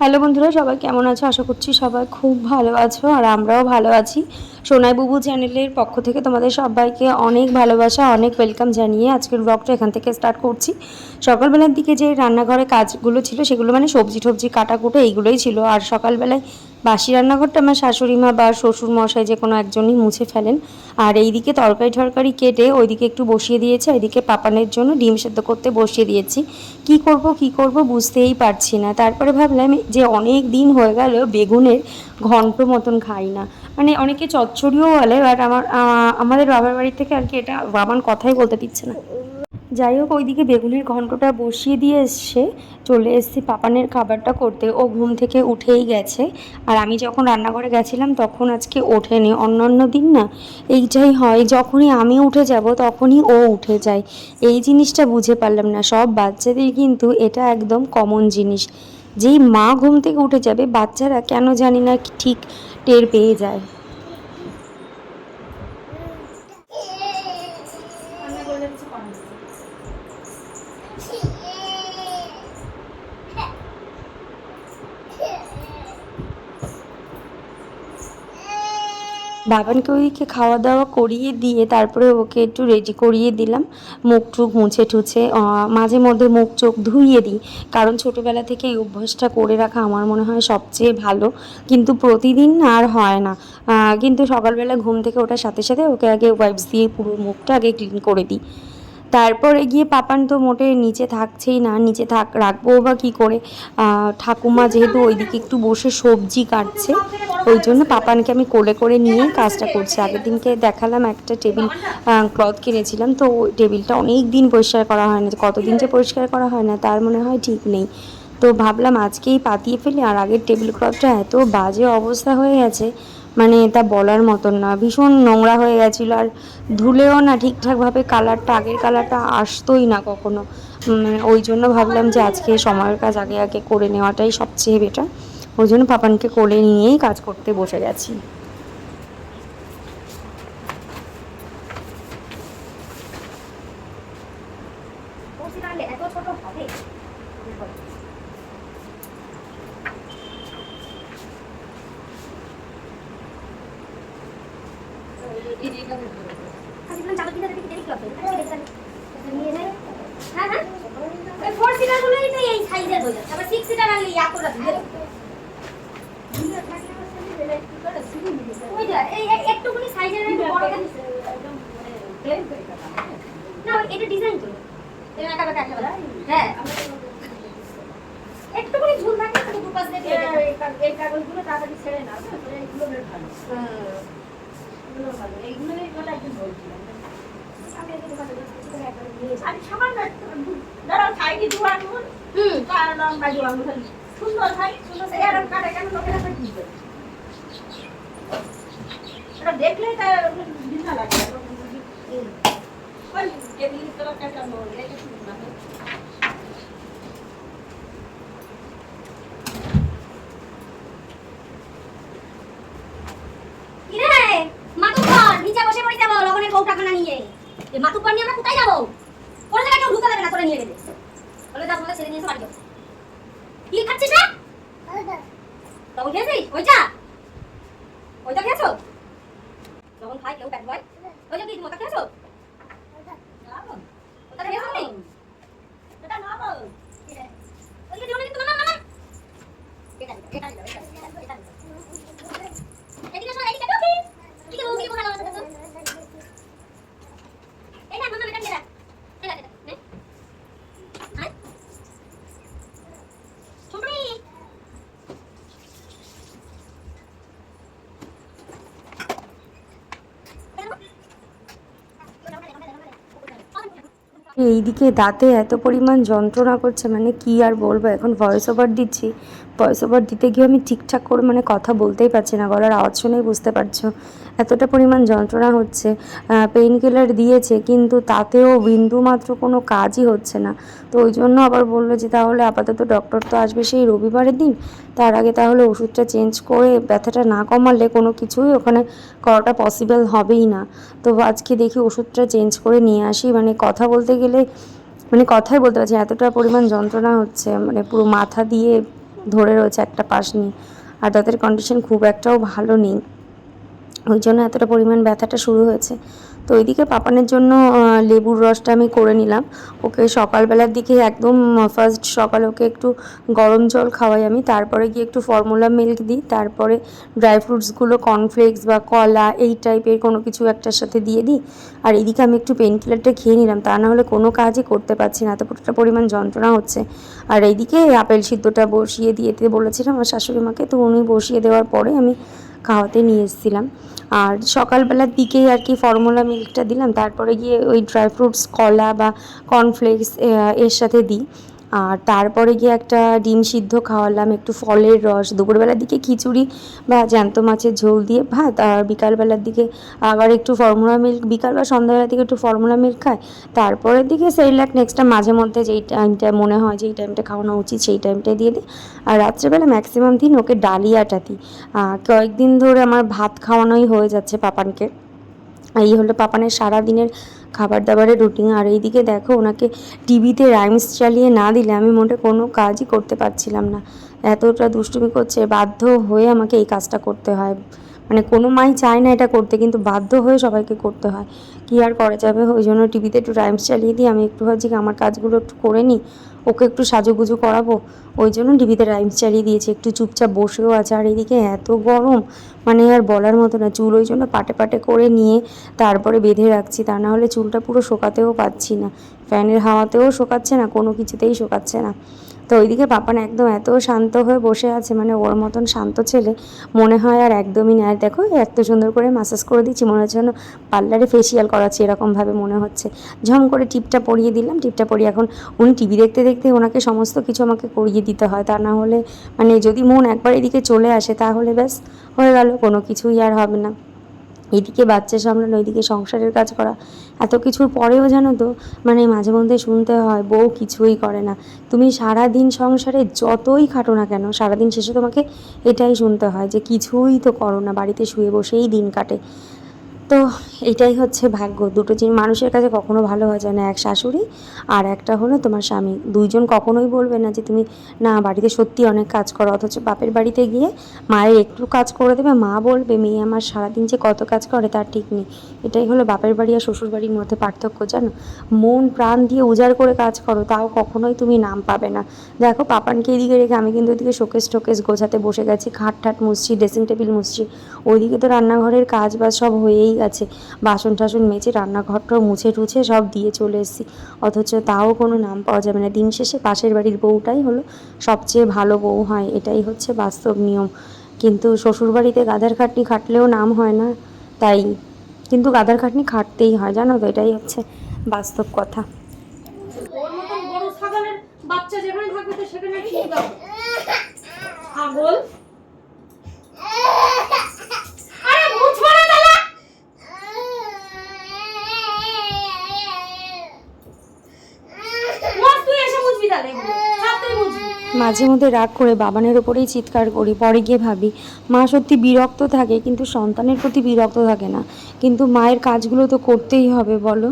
Hello বন্ধুরা, সবাই কেমন আছো? আশা করছি সবাই খুব ভালো আছো আর আমরাও ভালো আছি। সোনাই বুবু চ্যানেলের পক্ষ থেকে তোমাদের সবাইকে অনেক ভালোবাসা, অনেক ওয়েলকাম জানিয়ে আজকের ব্লগটা এখান থেকে স্টার্ট করছি। সকালবেলার দিকে যে রান্নাঘরে কাজগুলো ছিল, সেগুলো মানে সবজি টবজি কাটাকুটো এইগুলোই ছিল। আর সকালবেলায় বাসি রান্নাঘরটা আমার শাশুড়ি মা বা শ্বশুর মশাই যে কোনো একজনই মুছে ফেলেন। আর এইদিকে তরকারি টরকারি কেটে ওইদিকে একটু বসিয়ে দিয়েছে ওইদিকে পাপানের জন্য ডিম সেদ্ধ করতে বসিয়ে দিয়েছি। কি করব কি করব বুঝতেই পারছি না। তারপরে ভাবলাম যে অনেক দিন হয়ে গেল বেগুনের ঘন্ট মতন খাই না। মানে অনেকে চচ্চড়িও বলে বাট আমার আমাদের বাবার বাড়ি থেকে আর কি এটা বাবান কথাই বলতে দিচ্ছে না। যাই হোক, ওইদিকে বেগুনের ঘন্টটা বসিয়ে দিয়ে এসছে। চলে এসেছি পাপানের খাবারটা করতে। ও ঘুম থেকে উঠেই গেছে। আর আমি যখন রান্নাঘরে গেছিলাম, তখন আজকে ওঠেনি। অন্য অন্য দিন না এইটাই হয়, যখনই আমি উঠে যাব, তখনই ও উঠে যায়। এই জিনিসটা বুঝে পারলাম না। সব বাচ্চাদের কিন্তু এটা একদম কমন জিনিস। যেই মা ঘুম থেকে উঠে যাবে, বাচ্চারা কেন জানি না ঠিক টের পেয়ে যায়। বাবানকে ওইকে খাওয়া দাওয়া করিয়ে দিয়ে তারপরে ওকে একটু রেডি করিয়ে দিলাম। মুখ টুক মুছে টুছে মাঝে মধ্যে মুখ চোখ ধুইয়ে দিই। কারণ ছোটোবেলা থেকে এই অভ্যাসটা করে রাখা আমার মনে হয় সবচেয়ে ভালো। কিন্তু প্রতিদিন আর হয় না। কিন্তু সকালবেলা ঘুম থেকে ওঠার সাথে সাথে ওকে আগে ওয়াইপস দিয়ে পুরো মুখটা আগে ক্লিন করে দিই। তারপরে গিয়ে পাপান তো মোটে নিচে থাকছেই না, নিচে থাক, রাখব বা কী করে? ঠাকুমা যেহেতু ওইদিকে একটু বসে সবজি কাটছে, ওই জন্য পাপানকে আমি কোলে করে নিয়ে কাজটা করছি। আগের দিনকে দেখালাম একটা টেবিল ক্লথ কিনেছিলাম, তো ওই টেবিলটা অনেক দিন পরিষ্কার করা হয় না, কতদিন যে পরিষ্কার করা হয় না, তার মনে হয় ঠিক নেই। তো ভাবলাম আজকেই পাতিয়ে ফেলি, আর আগের টেবিল ক্লথটা এত বাজে অবস্থা হয়ে গেছে মানে এটা বলার মতন না। ভীষণ নোংরা হয়ে গেছিল আর ধুলেও না ঠিকঠাকভাবে কালারটা আগের কালারটা আসতোই না কখনো। ওই জন্য ভাবলাম যে আজকে সময়ের কাজ আগে আগে করে নেওয়াটাই সবচেয়ে বেটার ওই জন্য পাপানকে কোলে নিয়েই কাজ করতে বসে গেছি। এত ছোট হবে আজকে চাদর কিনে দেখি দেরি করতে নিয়ে যাই হ্যাঁ হ্যাঁ ওই ফোর সিটার গুলোই তো এই সাইজের হয়ে যাচ্ছে আবার সিক্স সিটার আনলে এত রাখি ওই যা এই এই একটুখানি সাইজের একটু বড় না এটা ডিজাইন তো। এটা একা একা হ্যাঁ। একটুখানি ঝুল থাকে দুপাশ দিয়ে এই কাগজগুলো তাড়াতাড়ি ছেড়ে না এইগুলো ভালো। এগুলো ভালো এইগুলোই কথা একদিন বলছিলাম আমি এদিকে কথা বলছি, একবার নিয়ে আমি সামান্য ধরো সাইডে দু আঙুল হুম। তার লম্বা দু আঙুল সুন্দর সুন্দর এরকম কাটে কেন? লোকেরা তো কি করে? দেখলেই তার ঘৃণা লাগে ওই শুরু না হয়। কিরে মাতুব্বর নিচে বসে পড়ি যাব লবণের কৌটাখানা নিয়ে। এই মাথু নিয়ে আমরা কোথায় যাব? কোনো জায়গায় কেউ ঢুকে দেবে না করে নিয়ে গেলে। বলে বলে ছেড়ে নিয়ে এসে বাড়ি কি খাচ্ছিস না লবণ খেয়েছিস? ওইটা খেয়েছো লবণ খাই কেউ কাটবে ওইটা কি তুমি ওটা খেয়েছো ওটা খেয়েছো তুমি এটা না বল ওইটা দিও না কিন্তু মামা মামা এটা দিও, এটা দিও, এটা দিও, এটা দিও। এদিকে শোনো, এদিকে ঢুকি। এদিকে ঢুকি, কোথায় লাগানো আছে দেখো? এই না, মামা, এটা নিয়ে রাখ। এটা, এটা, নে। আয়। ছোটনি। এইদিকে দাঁতে এত পরিমাণ যন্ত্রণা করছে মানে কি আর বলব? এখন ভয়েস ওভার দিচ্ছি। ভয়েস ওভার দিতে গিয়ে আমি ঠিকঠাক করে মানে কথা বলতেই পারছি না, গলার আওয়াজ শুনেই বুঝতে পারছ। এতটা পরিমাণ যন্ত্রণা হচ্ছে পেইন কিলার দিয়েছে, কিন্তু তাতেও বিন্দু মাত্র কোনো কাজই হচ্ছে না। তো ওই জন্য আবার বলল যে, তাহলে আপাতত ডক্টর তো আসবে সেই রবিবারের দিন। তার আগে তাহলে ওষুধটা চেঞ্জ করে ব্যথাটা না কমালে কোনো কিছুই ওখানে করাটা পসিবল হবেই না। তো আজকে দেখি ওষুধটা চেঞ্জ করে নিয়ে আসি মানে কথা বলতে গেলে মানে কথাই বলতে পারছি এতটা পরিমাণ যন্ত্রণা হচ্ছে মানে পুরো মাথা দিয়ে ধরে রয়েছে একটা পাশ নিয়ে। আর তাদের কন্ডিশন খুব একটাও ভালো নেই। ওই জন্য এতটা পরিমাণ ব্যথাটা শুরু হয়েছে। তো ওইদিকে পাপানের জন্য লেবুর রসটা আমি করে নিলাম। ওকে সকালবেলার দিকে একদম ফার্স্ট সকালে ওকে একটু গরম জল খাওয়াই আমি। তারপরে গিয়ে একটু ফর্মুলা মিল্ক দিই। তারপরে ড্রাই ফ্রুটসগুলো কর্নফ্লেক্স বা কলা, এই টাইপের কোনো কিছু একটার সাথে দিয়ে দিই। আর এদিকে আমি একটু পেন কিলারটা খেয়ে নিলাম। তা না হলে কোনো কাজই করতে পারছি না। এতটা পরিমাণ যন্ত্রণা হচ্ছে। আর এইদিকে আপেল সিদ্ধটা বসিয়ে দিয়ে দিতে বলেছিলাম আমার শাশুড়ি মাকে। তো উনি বসিয়ে দেওয়ার পরে আমি খাওয়াতে নিয়ে এসেছিলাম। আর সকালবেলার দিকেই আর কি ফর্মুলা মিল্কটা দিলাম, তারপরে গিয়ে ওই ড্রাই ফ্রুটস কলা বা কর্নফ্লেক্স এর সাথে দিই। আর তারপরে গিয়ে একটা ডিম সিদ্ধ খাওয়ালাম, একটু ফলের রস, দুপুরবেলার দিকে খিচুড়ি বা জ্যান্ত মাছের ঝোল দিয়ে ভাত, আর বিকালবেলার দিকে আবার একটু ফর্মুলা মিল্ক বিকাল বা সন্ধ্যাবেলার দিকে একটু ফর্মুলা মিল্ক খায় তারপরের দিকে সেরিলাক নেক্সটটা মাঝে মধ্যে যেই টাইমটা মনে হয়, যেই টাইমটা খাওয়ানো উচিত, সেই টাইমটাই দিয়ে দিই। আর রাত্রেবেলা ম্যাক্সিমাম দিন ওকে ডালিয়াটা দিই। কয়েকদিন ধরে আমার ভাত খাওয়ানোই হয়ে যাচ্ছে পাপানকে। এই হলো পাপানের সারা দিনের খাবার দাবারের রুটিন আর এইদিকে দেখো, ওনাকে টিভিতে রাইমস চালিয়ে না দিলে আমি মোটে কোনো কাজই করতে পারছিলাম না। এতটা দুষ্টুমি করছে, বাধ্য হয়ে আমাকে এই কাজটা করতে হয়। মানে কোনো মাই চায় না এটা করতে, কিন্তু বাধ্য হয়ে সবাইকে করতে হয়। কি আর করা যাবে? ওই জন্য টিভিতে একটু রাইমস চালিয়ে দিই আমি একটু ভাবছি আমার কাজগুলো একটু করে নিই। ওকে একটু সাজুগুজু করাবো? ওই জন্য টিভিতে রাইমস চালিয়ে দিয়েছে। একটু চুপচাপ বসেও আছে। আর এদিকে এত গরম মানে আর বলার মতো না। চুল ওই জন্য পাটে পাটে করে নিয়ে তারপরে বেঁধে রাখছি। তা না হলে চুলটা পুরো শোকাতেও পাচ্ছি না। ফ্যানের হাওয়াতেও শোকাচ্ছে না, কোনো কিছুতেই শোকাচ্ছে না। তো ওইদিকে পাপান একদম এত শান্ত হয়ে বসে আছে মানে ওর মতন শান্ত ছেলে মনে হয় আর একদমই না আর দেখো, এত সুন্দর করে মাসাজ করে দিচ্ছি, মনে হচ্ছে যেন পার্লারে ফেসিয়াল করাচ্ছি এরকমভাবে মনে হচ্ছে। ঝম করে টিপটা পরিয়ে দিলাম, টিপটা পরিয়ে এখন উনি টিভি দেখতে দেখতে ওনাকে সমস্ত কিছু আমাকে করিয়ে দিতে হয়। তা না হলে মানে যদি মন একবার এদিকে চলে আসে, তাহলে ব্যাস, হয়ে গেল, কোনো কিছুই আর হবে না। এদিকে বাচ্চা সামলানো ওইদিকে সংসারের কাজ করা, এত কিছুর পরেও জানো তো মানে মাঝে মধ্যে শুনতে হয়, বউ কিছুই করে না। তুমি সারা দিন সংসারে যতই খাটো না কেন, সারাদিন শেষে তোমাকে এটাই শুনতে হয় যে কিছুই তো করো না, বাড়িতে শুয়ে বসেই দিন কাটে। তো এটাই হচ্ছে ভাগ্য। দুটো জিনিস মানুষের কাছে কখনো ভালো হয় যায় না, এক শাশুড়ি আর একটা হলো তোমার স্বামী। দুইজন কখনোই বলবে না যে তুমি, না, বাড়িতে সত্যি অনেক কাজ করো। অথচ বাপের বাড়িতে গিয়ে মায়ের একটু কাজ করে দেবে, মা বলবে, মেয়ে আমার সারাদিন যে কত কাজ করে তার ঠিক নেই। এটাই হলো বাপের বাড়ি আর শ্বশুর বাড়ির মধ্যে পার্থক্য, জানো? মন, প্রাণ দিয়ে উজাড় করে কাজ করো, তাও কখনোই তুমি নাম পাবে না। দেখো, পাপানকে এদিকে রেখে আমি কিন্তু ওইদিকে শোকেস টোকেস গোছাতে বসে গেছি, খাট ঠাট মুছছি, ড্রেসিং টেবিল মুছছি। ওইদিকে তো রান্নাঘরের কাজ বাজ সব হয়েই গেছে। বাসন টাসন মেজে, রান্নাঘরটাও মুছে টুছে সব দিয়ে চলে এসেছি। অথচ তাও কোনো নাম পাওয়া যাবে না। দিন শেষে পাশের বাড়ির বউটাই হলো সবচেয়ে ভালো বউ হয়। এটাই হচ্ছে বাস্তব নিয়ম। কিন্তু শ্বশুরবাড়িতে গাধার খাটনি খাটলেও নাম হয় না তাই। কিন্তু গাধার খাটনি খাটতেই হয়, জানো তো? এটাই হচ্ছে বাস্তব কথা। বাচ্চা যেখানে থাকবে তো সেখানে ঠিক ছাগল আরে বুঝব না তাহলে বস তুই মাঝে মধ্যে রাগ করে বাবানের ওপরেই চিৎকার করি, পরে গিয়ে ভাবি, মা সত্যি বিরক্ত থাকে, কিন্তু সন্তানের প্রতি বিরক্ত থাকে না। কিন্তু মায়ের কাজগুলো তো করতেই হবে, বলো।